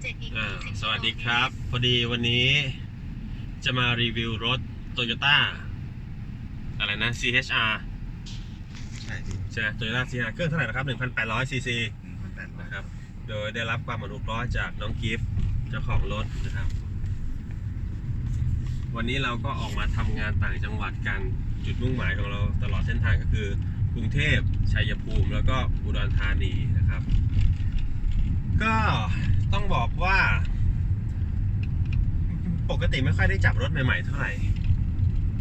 7อีกอ่า40สวัสดีครับ พอดีวันนี้จะมารีวิวรถ Toyota อะไรนะ CHR ใช่พี่ใช่ไหม Toyota CHR เครื่องเท่าไหร่นะครับ 1,800 cc หนึ่งพันแปดร้อยนะครับ โดยได้รับความอนุเคราะห์จากน้องกิฟต์เจ้าของรถนะครับ วันนี้เราก็ออกมาทำงานต่างจังหวัดกัน จุดมุ่งหมายของเราตลอดเส้นทางก็คือกรุงเทพชัยภูมิ แล้วก็อุดรธานีนะครับ ก็ ต้องบอกว่า ปกติไม่ค่อยได้จับรถใหม่ๆเท่าไหร่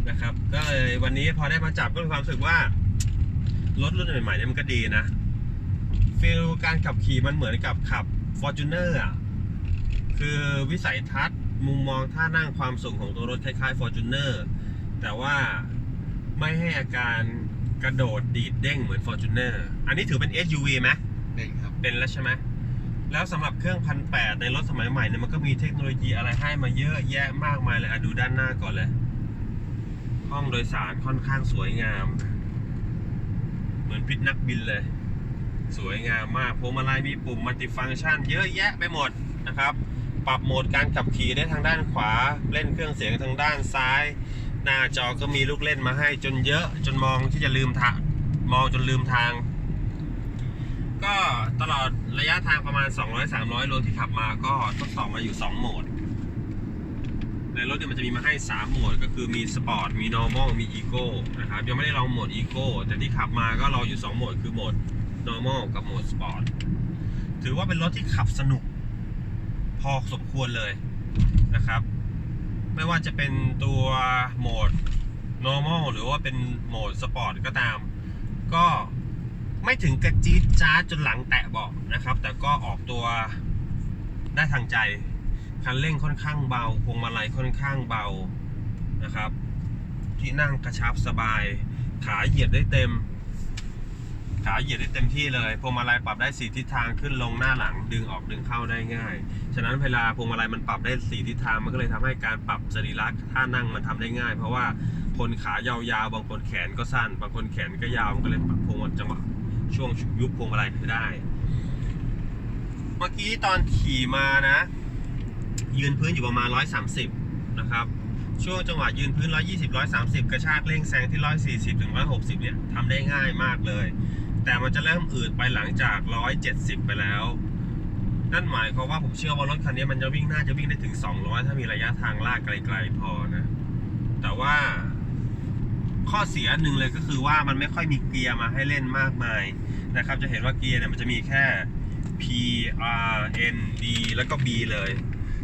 นะครับ ก็เลยวันนี้พอได้มาจับก็มีความรู้สึกว่ารถรุ่นใหม่ๆเนี่ยมันก็ดีนะฟีลการขับขี่มันเหมือนกับขับ f o r t u n e r อะคือวิสัยทัศน์มุมมองท่านั่งความสูงของตัวรถคล้ายๆ f o r t u n e r แต่ว่าไม่ให้อาการกระโดดดีดเด้งเหมือน f o r t u n e r อันนี้ถือเป็น SUV ไหมเป็นครับ เป็นแล้วใช่ไหม แล้วสำหรับเครื่องพันแปดในรถสมัยใหม่เนี่ยมันก็มีเทคโนโลยีอะไรให้มาเยอะแยะมากมายเลยอะดูด้านหน้าก่อนเลย ห้องโดยสารค่อนข้างสวยงาม เหมือนพิษนักบินเลย สวยงามมากพวงมาลัยมีปุ่มมัลติฟังก์ชัน เยอะแยะไปหมดนะครับ ปรับโหมดการขับขี่ได้ทางด้านขวา เล่นเครื่องเสียงทางด้านซ้าย หน้าจอก็มีลูกเล่นมาให้จนเยอะ จนมองที่จะลืมทางมองจนลืมทาง ก็ตลอด ระยะทางประมาณ 200-300 โลที่ขับมาก็ทดสอบมาอยู่ 2 โหมด ในรถเนี่ยมันจะมีมาให้ 3 โหมด ก็คือมีสปอร์ตมี normal มี eco นะครับยังไม่ได้ลองโหมด eco แต่ที่ขับมาก็ลองอยู่ 2 โหมด คือโหมด normal กับโหมด sport ถือว่าเป็นรถที่ขับสนุก พอสมควรเลยนะครับ ไม่ว่าจะเป็นตัวโหมด normal หรือว่าเป็นโหมด sport ก็ตาม ก็ ไม่ถึงกระจี๊ดจ้าจนหลังแตะเบาะนะครับ แต่ก็ออกตัวได้ทางใจ คันเร่งค่อนข้างเบาพวงมาลัยค่อนข้างเบานะครับ ที่นั่งกระชับสบาย ขาเหยียดได้เต็ม ขาเหยียดได้เต็มที่เลยพวงมาลัยปรับได้สี่ทิศทางขึ้นลงหน้าหลังดึงออกดึงเข้าได้ง่าย ฉะนั้นเวลาพวงมาลัยมันปรับได้สี่ทิศทางมันก็เลยทำให้การปรับสรีระท่านั่งมันทำได้ง่าย เพราะว่าคนขายาวๆ บางคนแขนก็สั้น บางคนแขนก็ยาว มันก็เลยปรับพวงมาจังหวะ ช่วงยุบพวงมาลัยให้ได้ เมื่อกี้ตอนขี่มานะ ยืนพื้นอยู่ประมาณ 130 นะครับ ช่วงจังหวะยืนพื้น 120 130 กระชากเร่งแซงที่ 140 ถึง 160 เนี่ยทำได้ง่ายมากเลย แต่มันจะเริ่มอืดไปหลังจาก 170 ไปแล้ว นั่นหมายความว่าผมเชื่อว่ารถคันนี้มันจะวิ่งน่าจะวิ่งได้ถึง 200 ถ้ามีระยะทางลากไกลๆพอนะ แต่ว่า ข้อเสียหนึ่งเลยก็คือว่ามันไม่ค่อยมีเกียร์มาให้เล่นมากมายนะครับ จะเห็นว่าเกียร์เนี่ยมันจะมีแค่ P R N D แล้วก็ B เลย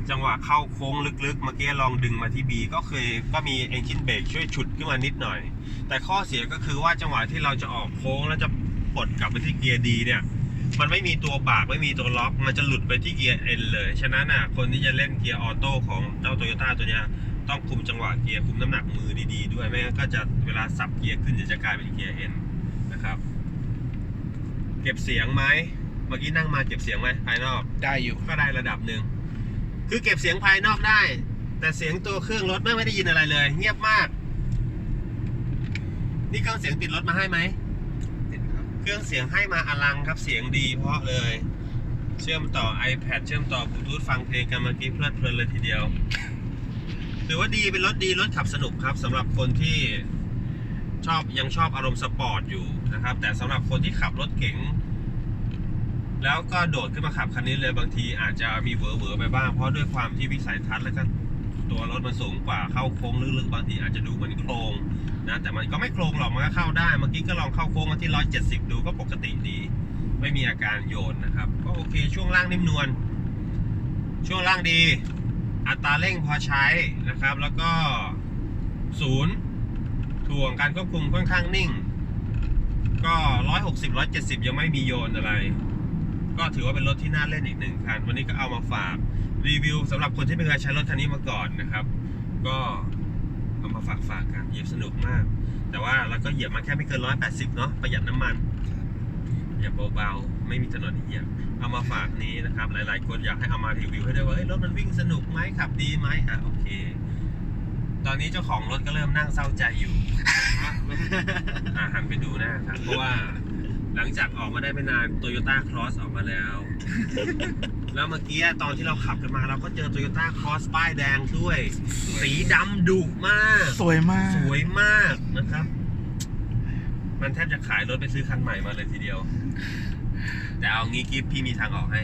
จังหวะเข้าโค้งลึกๆ เมื่อกี้ลองดึงมาที่ B ก็เคยก็มี engine brake ช่วยฉุดขึ้นมานิดหน่อย แต่ข้อเสียก็คือว่าจังหวะที่เราจะออกโค้งแล้วจะปลดกลับไปที่เกียร์ D เนี่ยมันไม่มีตัวบากไม่มีตัวล็อก มันจะหลุดไปที่เกียร์ N เลย ฉะนั้นอะคนที่จะเล่นเกียร์ออโต้ของเจ้าโตโยต้าตัวเนี้ย ต้องคุมจังหวะเกียร์คุมน้ำหนักมือดีๆด้วยไม่งั้นก็จะเวลาสับเกียร์ขึ้นเดี๋ยวจะกลายเป็นเกียร์ N นะครับ เก็บเสียงไหมเมื่อกี้นั่งมาเก็บเสียงไหมภายนอก ได้อยู่ก็ได้ระดับหนึ่งคือเก็บเสียงภายนอกได้ แต่เสียงตัวเครื่องรถไม่ไม่ได้ยินอะไรเลย เงียบมาก นี่เครื่องเสียงติดรถมาให้ไหมติดครับ เครื่องเสียงให้มาอลังครับเสียงดีเพราะเลย เชื่อมต่อ iPad เชื่อมต่อบลูทูธฟังเพลงกันเมื่อกี้เพลิดเพลินเลยทีเดียว ถือว่าดีเป็นรถดีรถขับสนุกครับสำหรับคนที่ชอบยังชอบอารมณ์สปอร์ตอยู่นะครับ แต่สำหรับคนที่ขับรถเก๋งแล้วก็โดดขึ้นมาขับคันนี้เลยบางทีอาจจะมีเหวอๆไปบ้างเพราะด้วยความที่วิสัยทัศน์แล้วก็ตัวรถมันสูงกว่าเข้าโค้งลึกๆบางทีอาจจะดูเหมือนโครงนะแต่มันก็ไม่โครงหรอกมันก็เข้าได้เมื่อกี้ก็ลองเข้าโค้งมาที่ 170 ดูก็ปกติดี ไม่มีอาการโยนนะครับ ก็โอเคช่วงล่างนิ่มนวลช่วงล่างดี อัตราเร่งพอใช้นะครับ แล้วก็ศูนย์ถ่วงการควบคุมค่อนข้างนิ่ง ก็160 170ยังไม่มีโยนอะไร ก็ถือว่าเป็นรถที่น่าเล่นอีกหนึ่งคัน วันนี้ก็เอามาฝากรีวิวสำหรับคนที่ไม่เคยใช้รถคันนี้มาก่อนนะครับ ก็เอามาฝากฝากกันเหยียบสนุกมาก แต่ว่าเราก็เหยียบมาแค่ไม่เกิน180เนาะประหยัดน้ำมันเหยียบเบาๆ ไม่มีถนนให้เหยียบเอามาฝากนี้นะครับ หลาย ๆ คนอยากให้เอามารีวิวให้ด้วยว่าเฮ้ยรถมันวิ่งสนุกไหมขับดีไหมอะโอเค ตอนนี้เจ้าของรถก็เริ่มนั่งเศร้าใจอยู่อะหันไปดูหน้าครับเพราะว่าหลังจากออกมาได้ไม่นาน Toyota Cross ออกมาแล้ว แล้วเมื่อกี้ตอนที่เราขับกันมาเราก็เจอ Toyota Cross ป้ายแดงด้วย สีดำดุมาก สวยมาก สวยมากนะครับ มันแทบจะขายรถไปซื้อคันใหม่มาเลยทีเดียว แต่เอางี้กิฟพี่มีทางออกให้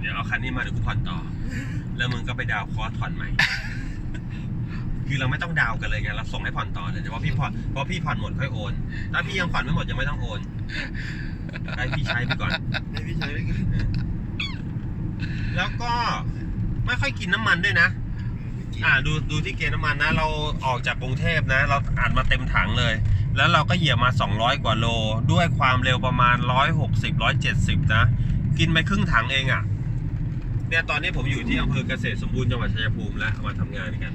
เดี๋ยวเอาคันนี้มาเดี๋ยวกูผ่อนต่อ แล้วมึงก็ไปดาวน์คอร์สผ่อนใหม่ คือเราไม่ต้องดาวน์กันเลยไงเราส่งให้ผ่อนต่อเลยแต่ว่าพี่ผ่อนเพราะพี่ผ่อนหมดค่อยโอน ถ้าพี่ยังผ่อนไม่หมดยังไม่ต้องโอนให้พี่ใช้ไปก่อนให้พี่ใช้ไว้ก่อนแล้วก็ไม่ค่อยกินน้ำมันด้วยนะอ่าดูดูที่เกณฑ์น้ำมันนะ เราออกจากกรุงเทพนะ เราอัดมาเต็มถังเลย แล้วเราก็เหยียบมา 200 กว่าโล ด้วยความเร็วประมาณ 160 170 นะ กินไปครึ่งถังเองอะ่ะ เนี่ยตอนนี้ผมอยู่ที่อำเภอเกษตรสมบูรณ์จังหวัดชัยภูมิแล้วมาทำงานกัน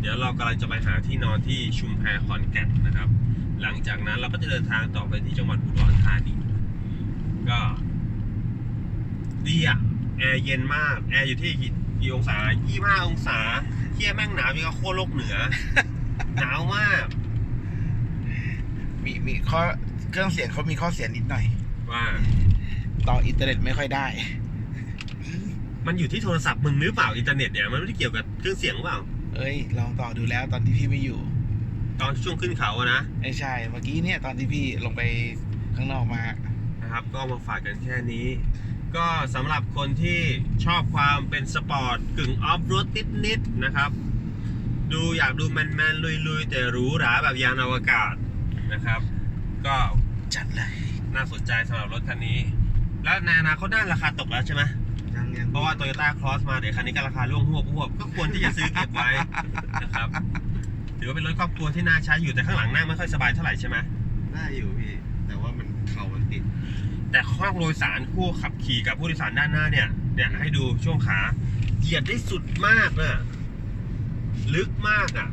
เดี๋ยวเรากำลังจะไปหาที่นอนที่ชุมแพขอนแก่นนะครับ หลังจากนั้นเราก็จะเดินทางต่อไปที่จังหวัดอุดรธานีก็ดีอะแอร์เย็นมาก แอร์อยู่ที่กี่กี่องศา 25 องศาเที่ยแม่งหนาวยังกับโคตรโลกเหนือ หนาวมาก มีมีข้อเครื่องเสียงเขามีข้อเสียนิดหน่อย ว่าต่ออินเทอร์เน็ตไม่ค่อยได้ มันอยู่ที่โทรศัพท์มึงหรือเปล่าอินเทอร์เน็ตเนี่ยมันไม่ได้เกี่ยวกับเครื่องเสียงเปล่า เอ้ย ลองต่อดูแล้วตอนที่พี่ไม่อยู่ ตอนช่วงขึ้นเขาอะนะไม่ใช่ เมื่อกี้เนี่ยตอนที่พี่ลงไปข้างนอกมานะครับ ก็มาฝากกันแค่นี้ ก็สำหรับคนที่ชอบความเป็นสปอร์ตกึ่งออฟโรดนิดๆนะครับ ดูอยากดูแมนๆลุยๆ แต่หรูหราแบบยานอวกาศ นะครับ ก็จัดเลยน่าสนใจสำหรับรถคันนี้ และในอนาคตน่าราคาตกแล้วใช่ไหมยังยังเพราะว่า Toyota Cross มาเดี๋ยวคันนี้ก็ราคาร่วงหวบหวบก็ควรที่จะซื้อเก็บไว้นะครับถือว่าเป็นรถครอบครัวที่น่าใช้อยู่แต่ข้างหลังนั่งไม่ค่อยสบายเท่าไหร่ใช่ไหมได้อยู่พี่แต่ว่ามันเข่ามันติด แต่ห้องโดยสารคู่ขับขี่กับผู้โดยสารด้านหน้าเนี่ยเนี่ยให้ดูช่วงขาเหยียดได้สุดมากนะลึกมากอะ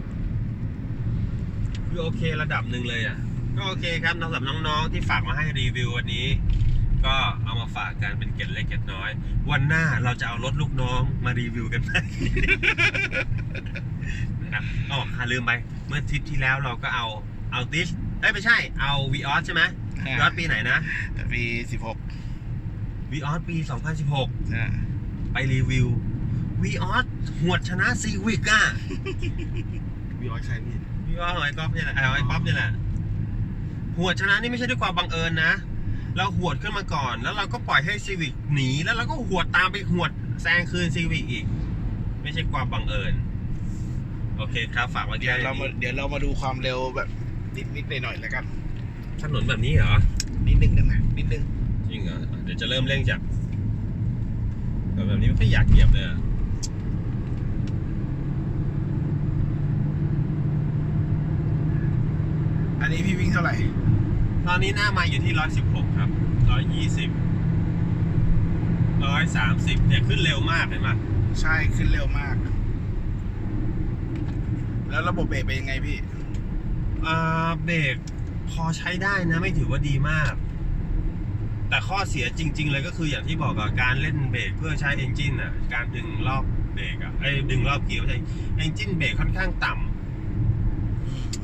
คือโอเคระดับหนึ่งเลยอะ ก็โอเคครับสำหรับน้องๆ ที่ฝากมาให้รีวิววันนี้ ก็เอามาฝากกันเป็นเกร็ดเล็กเกร็ดน้อย วันหน้าเราจะเอารถลูกน้องมารีวิวกันไหมนะครับอ๋อลืมไป เมื่อทริปที่แล้วเราก็เอาเอาติสเอ้ยไม่ใช่ เอาวีออสใช่ไหมวีออสปีไหนนะปีสิบหกวีออสปี 2016อ่าไปรีวิววีออสหวดชนะซีวิกอะวิออยใครพี่ วีออสของไอ้ก๊อฟเนี่ยแหละเอาไอ้ป๊อปเนี่ยแหละหวดชนะนี่ไม่ใช่ด้วยความบังเอิญนะ เราหวดขึ้นมาก่อน แล้วเราก็ปล่อยให้ซีวิกหนีแล้วเราก็หวดตามไปหวดแซงคืนซีวิกอีก ไม่ใช่ความบังเอิญโอเคครับฝากไว้เดี๋แค่ยวเรามานี้เดี๋ยวเรามาดูความเร็วแบบนิดนิดหน่อยหน่อยๆแล้วกัน ถนนแบบนี้เหรอ นิดนึงได้ไหมนิดนึง จริงเหรอเดี๋ยวจะเริ่มเร่งจากแบบแบบนี้ไม่ค่อยอยากเหยียบเลยอะ อันนี้พี่วิ่งเท่าไหร่ ตอนนี้หน้ามาอยู่ที่116ครับ120 130เนี่ยขึ้นเร็วมากเห็นไหมใช่ขึ้นเร็วมาก แล้วระบบเบรกเป็นยังไงพี่อ่าเบรกพอใช้ได้นะไม่ถือว่าดีมาก แต่ข้อเสียจริง ๆ เลยก็คืออย่างที่บอกอะการเล่นเบรกเพื่อใช้เอนจินอะการดึงรอบเบรกอะไอ้ยดึงรอบเกียร์ไม่ใช่เอนจินเบรกค่อนข้างต่ำ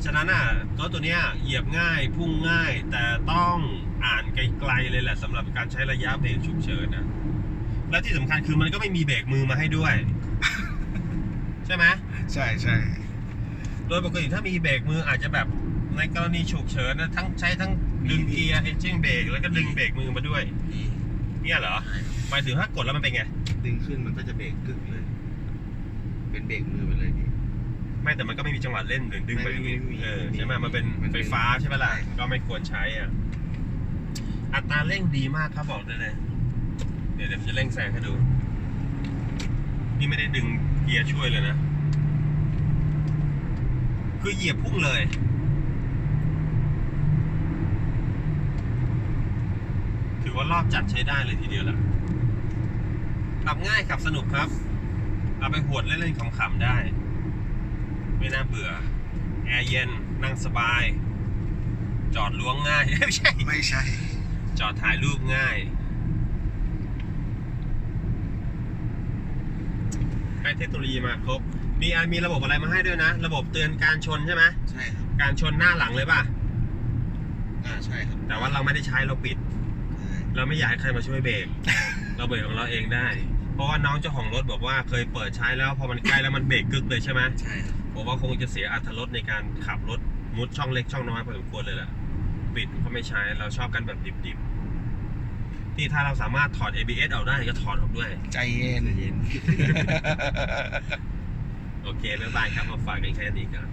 ฉะนั้นอะรถตัวเนี้ยเหยียบง่ายพุ่งง่าย แต่ต้องอ่านไกลๆเลยแหละสำหรับการใช้ระยะเบรกฉุกเฉินนะและที่สำคัญคือมันก็ไม่มีเบรกมือมาให้ด้วย ใช่ไหม ใช่ใช่โดยปกติถ้ามีเบรกมืออาจจะแบบในกรณีฉุกเฉินนะทั้งใช้ทั้งดึงเกียร์เอนจินเบรกแล้วก็ดึงเบรกมือมาด้วยพี่เนี่ยเหรอหมายถึงถ้ากดแล้วมันเป็นไง ดึงขึ้นมันก็จะเบรกกึกเลย เป็นเบรกมือไปเลยพี่ ไม่แต่มันก็ไม่มีจังหวะเล่นดึงดึงไปไม่อย่างไม่งี้ไม่มีเออไม่มีใช่ไหมมันเป็นมันเป็นไฟฟ้าใช่ไหมล่ะใช่ก็ไม่ควรใช้อะอัตราเร่งดีมากครับบอกได้เลยเดี๋ยวเดี๋ยวผมจะเร่งแซงให้ดู นี่ไม่ได้ดึงเกียร์ช่วยเลยนะ คือเหยียบพุ่งเลย ถือว่ารอบจัดใช้ได้เลยทีเดียวแหละขับง่ายขับสนุกครับ เอาไปหวดเล่นๆขำๆได้ ไม่น่าเบื่อ แอร์เย็น นั่งสบาย จอดล้วงง่าย ไม่ใช่ ไม่ใช่ จอดถ่ายรูปง่าย ให้เทคโนโลยีมาครบ มีอะมีระบบอะไรมาให้ด้วยนะ ระบบเตือนการชนใช่ไหม ใช่ครับ การชนหน้าหลังเลยป่ะ อ่า ใช่ครับ แต่ว่าเราไม่ได้ใช้เราปิดใช่เราไม่อยากให้ใครมาช่วยเบรก เราเบรกของเราเองได้ เพราะว่าน้องเจ้าของรถบอกว่าเคยเปิดใช้แล้วพอมันใกล้แล้วมันเบรกกึกเลยใช่ไหมใช่ครับ ผมว่าคงจะเสียอัตรถรสในการขับรถมุดช่องเล็กช่องน้อยพอสมควรเลยแหละปิดเพราะไม่ใช้เราชอบกันแบบดิบๆที่ถ้าเราสามารถถอด ABS ออกได้ก็ถอดออกด้วย ใจเย็นใจเย็นโอเคบ๊ายบายครับมาฝากกันแค่นี้ก่อน